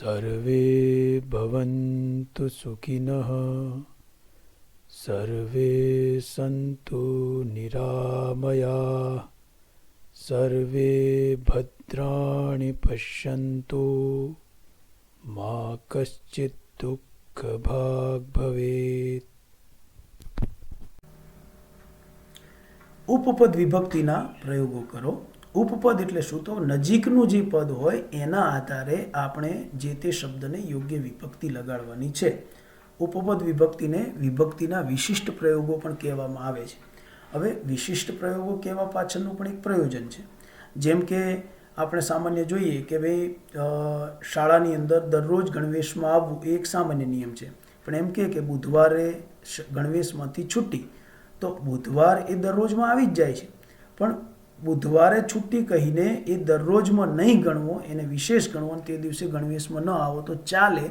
સર્વે ભવન્તુ સુખિનઃ સર્વે સંતુ નિરામયા સર્વે ભદ્રાણિ પશ્યન્તુ મા કશ્ચિત દુઃખભાગ ભવેત ઉપપદ વિભક્તિના પ્રયોગો કરો ઉપપદ એટલે શું? તો નજીકનું જે પદ હોય, એના આધારે આપણે જે તે શબ્દને યોગ્ય વિભક્તિ લગાડવાની છે. ઉપપદ વિભક્તિને વિભક્તિના વિશિષ્ટ પ્રયોગો પણ કહેવામાં આવે છે. હવે વિશિષ્ટ પ્રયોગો કહેવા પાછળનું પણ એક પ્રયોજન છે. જેમ કે આપણે સામાન્ય જોઈએ કે ભાઈ શાળાની અંદર દરરોજ ગણવેશમાં આવવું એ એક સામાન્ય નિયમ છે. પણ એમ કે બુધવારે ગણવેશમાંથી છૂટી, તો બુધવાર એ દરરોજમાં આવી જ જાય છે. પણ બુધવારે છુટ્ટી કહીને એ દરરોજમાં નહીં ગણવો, એને વિશેષ ગણવો અને તે દિવસે ગણવેશમાં ન આવો, તો ચાલે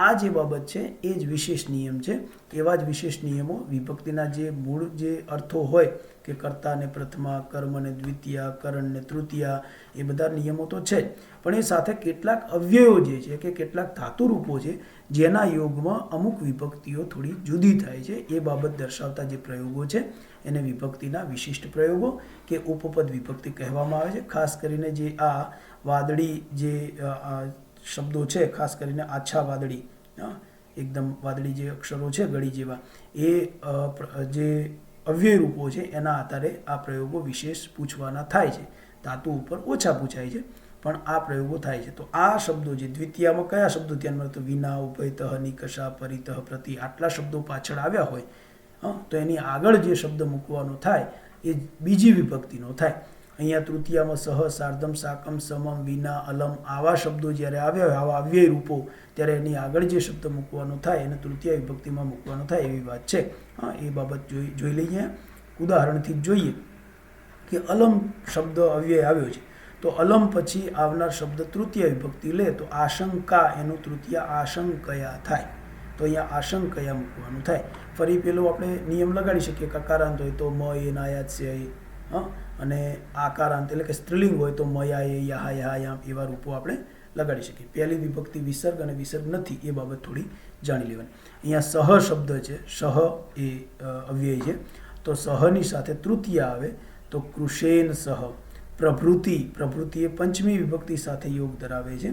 આ જે બાબત છે, એ જ વિશેષ નિયમ છે. એવા જ વિશેષ નિયમો વિભક્તિના જે મૂળ જે અર્થો હોય કે કર્તાને પ્રથમા, કર્મ ને દ્વિતીયા, કરણ ને તૃતીયા, એ બધા નિયમો તો છે જ. પણ એ સાથે કેટલાક અવ્યયો જે છે કે કેટલાક ધાતુરૂપો છે, જેના યોગમાં અમુક વિભક્તિઓ થોડી જુદી થાય છે. એ બાબત દર્શાવતા જે પ્રયોગો છે, એને વિભક્તિના વિશિષ્ટ પ્રયોગો કે ઉપપદ વિભક્તિ કહેવામાં આવે છે. ખાસ કરીને જે આ વાદળી જે શબ્દો છે, ખાસ કરીને આછા વાદળી એકદમ વાદળી જે અક્ષરો છે, ગળી જેવા, એ જે અવ્યય રૂપો છે, એના આધારે આ પ્રયોગો વિશેષ પૂછવાના થાય છે. ધાતુ ઉપર ઓછા પૂછાય છે, પણ આ પ્રયોગો થાય છે. તો આ શબ્દો જે દ્વિતીયામાં કયા શબ્દો ધ્યાનમાં તો વિના, ઉભયતઃ, નિકષા, પરિતઃ, પ્રતિ, આટલા શબ્દો પાછળ આવ્યા હોય તો એની આગળ જે શબ્દ મૂકવાનો થાય, એ બીજી વિભક્તિનો થાય. અહીંયા તૃતીયામાં સહ, સાર્ધમ, સાકમ, સમમ, વિના, અલમ આવા શબ્દો જ્યારે આવ્યા હોય, આવા અવ્યય રૂપો, ત્યારે એની આગળ જે શબ્દ મૂકવાનો થાય, એને તૃતીય વિભક્તિમાં મૂકવાનો થાય એવી વાત છે. હા, એ બાબત જોઈ જોઈ લઈએ. ઉદાહરણથી જોઈએ કે અલમ શબ્દ અવ્યય આવ્યો છે. તો અલમ પછી આવનાર શબ્દ તૃતીય વિભક્તિ લે, તો આશંકા એનું તૃતીય આશંકયા થાય. તો અહીંયા આશંકયા મૂકવાનું થાય. ફરી પેલો આપણે નિયમ લગાડી શકીએ, કકારાંત હોય તો મ, એ નાયાત છે હં? અને આકારાંત એટલે કે સ્ત્રીલિંગ હોય તો મયા, એ યાહા યાહા યામ એવા રૂપો આપણે લગાડી શકીએ. પહેલી વિભક્તિ વિસર્ગ અને વિસર્ગ નથી એ બાબત થોડી જાણી લેવાની. અહીંયા સહ શબ્દ છે, સહ એ અવ્યય છે. તો સહની સાથે તૃતીય આવે તો કૃષેન સહ. પ્રભૃતિ પ્રભૃતિ એ પંચમી વિભક્તિ સાથે યોગ ધરાવે છે.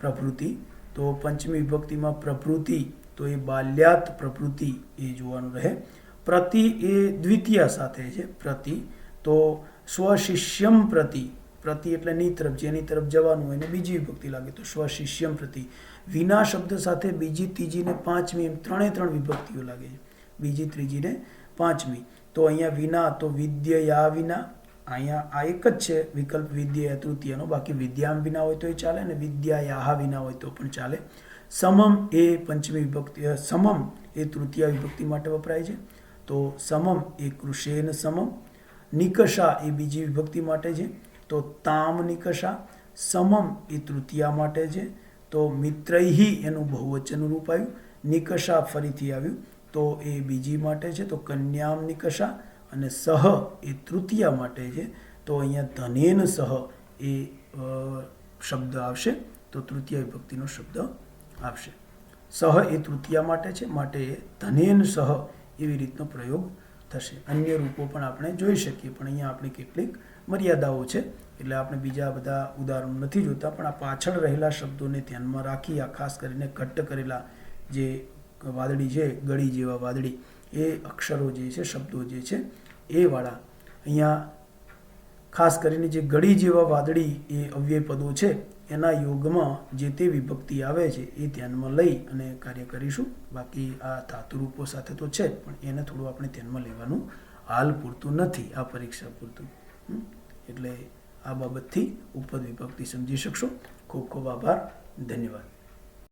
પ્રભૃતિ, તો પંચમી વિભક્તિમાં પ્રભૃતિ, તો એ બાલ્યાત પ્રભૃતિ એ જોવાનું રહે. પ્રતિ એ દ્વિતીય સાથે છે. પ્રતિ તો સ્વશિષ્યમ પ્રતિ પ્રતિ એટલે ની તરફ, જેની તરફ જવાનું હોય ને બીજી વિભક્તિ લાગે. તો સ્વશિષ્યમ પ્રતિ. વિના શબ્દ સાથે બીજી ત્રીજી ને પાંચમી એમ ત્રણે ત્રણ વિભક્તિઓ લાગે છે. બીજી ત્રીજી ને પાંચમી. તો અહીંયા વિના, તો વિદ્યયા વિના. અહીંયા આ એક જ છે, વિકલ્પ વિદ્યા તૃતીયનો. બાકી વિદ્યામ વિના હોય તો એ ચાલે ને વિદ્યાયાહ વિના હોય તો પણ ચાલે. સમમ એ પંચમી વિભક્તિ સમમ એ તૃતીય વિભક્તિ માટે વપરાય છે. તો સમમ એ કૃષેન સમમ નિકષા એ બીજી વિભક્તિ માટે છે. તો તામ નિકષા, સમમ એ તૃતીયા માટે છે. તો મિત્રૈહી એનું બહુવચન રૂપ આવ્યું. નિકષા ફરીથી આવ્યું. તો એ બીજી માટે છે. તો કન્યામ નિકષા અને સહ એ તૃતીયા માટે છે. તો અહીંયા ધનેન સહ એ શબ્દ આવશે. તો તૃતીય વિભક્તિનો શબ્દ આવશે. સહ એ તૃતીયા માટે છે. માટે ધનેન સહ એવી રીતનો પ્રયોગ થશે. અન્ય રૂપો પણ આપણે જોઈ શકીએ, પણ અહીંયા આપણી કેટલીક મર્યાદાઓ છે. એટલે આપણે બીજા બધા ઉદાહરણો નથી જોતા, પણ આ પાછળ રહેલા શબ્દોને ધ્યાનમાં રાખી, આ ખાસ કરીને ઘટ્ટ કરેલા જે વાદળી છે, ગળી જેવા વાદળી, એ અક્ષરો જે છે, શબ્દો જે છે, એ વાળા. અહીંયા ખાસ કરીને જે ગળી જેવા વાદળી એ અવ્યય પદો છે, એના યોગમાં જે તે વિભક્તિ આવે છે એ ધ્યાનમાં લઈ અને કાર્ય કરીશું. બાકી આ ધાતુરૂપો સાથે તો છે પણ એને થોડું આપણે ધ્યાનમાં લેવાનું હાલ પૂરતું નથી, આ પરીક્ષા પૂરતું? એટલે આ બાબતથી ઉપદ વિભક્તિ સમજી શકશો. ખૂબ ખૂબ આભાર. ધન્યવાદ.